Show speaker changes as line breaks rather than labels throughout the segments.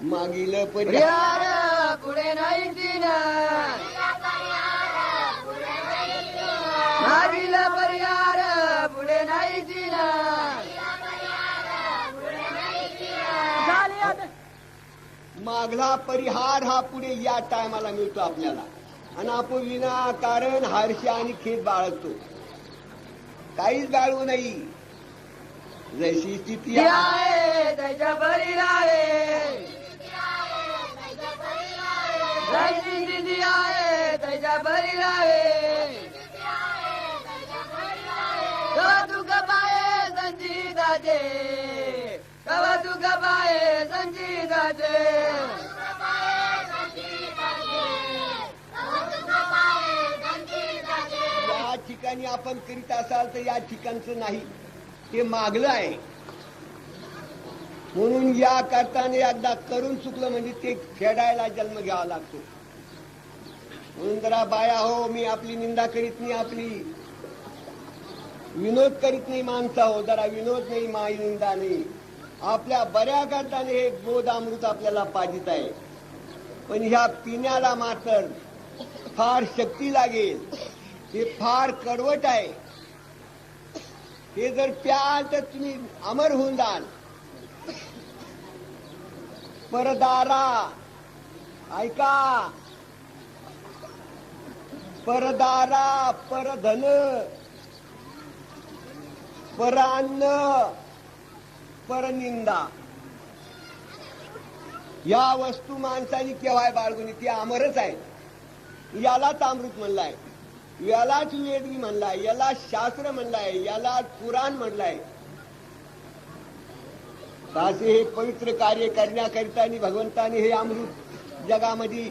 मागील पर्याय.
परिहार पुढे नाही तीन मागील परिहार पुढे नाही तीन.
मागला परिहार हा पुढे या टायमाला मिळतो आपल्याला. आणि आपण विनाकारण हारशे आणि खेद बाळगतो. काहीच बाळगू नाही. जशी स्थिती
आहे. त्याच्या बळीला आहे. आहे त्याच्या कवा
या ठिकाणी आपण करीत असाल तर या ठिकाणचं नाही. ते मागलं आहे. म्हणून या करताना एकदा करून चुकलं म्हणजे ते फेडायला जन्म घ्यावा लागतो. म्हणून जरा बाया हो मी आपली निंदा करीत नाही आपली. विनोद करीत नाही माणसा हो जरा विनोद नाही माई निंदा नाही. आपल्या बऱ्या करताने हे बोध अमृत आपल्याला पाजित आहे. पण ह्या पिण्याला मात्र फार शक्ती लागेल. हे फार कडवट आहे. हे जर प्याल तर तुम्ही अमर होऊन जाल. परदारा ऐका. परदारा परधन परान्न परनिंदा. या वस्तू माणसाने केव्हाय बाळगुनी ती अमरच आहे. यालाच अमृत म्हणलाय. यालाच वेदगी म्हणलाय. याला शास्त्र म्हणलाय. याला पुराण म्हणलाय. असे हे पवित्र कार्य करण्याकरिता भगवंतानी हे अमृत जगामध्ये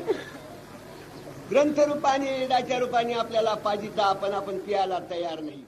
ग्रंथरूपाने रूपाने रूपाने आपल्याला पाजिता आपण आपण प्यायला तयार नाही.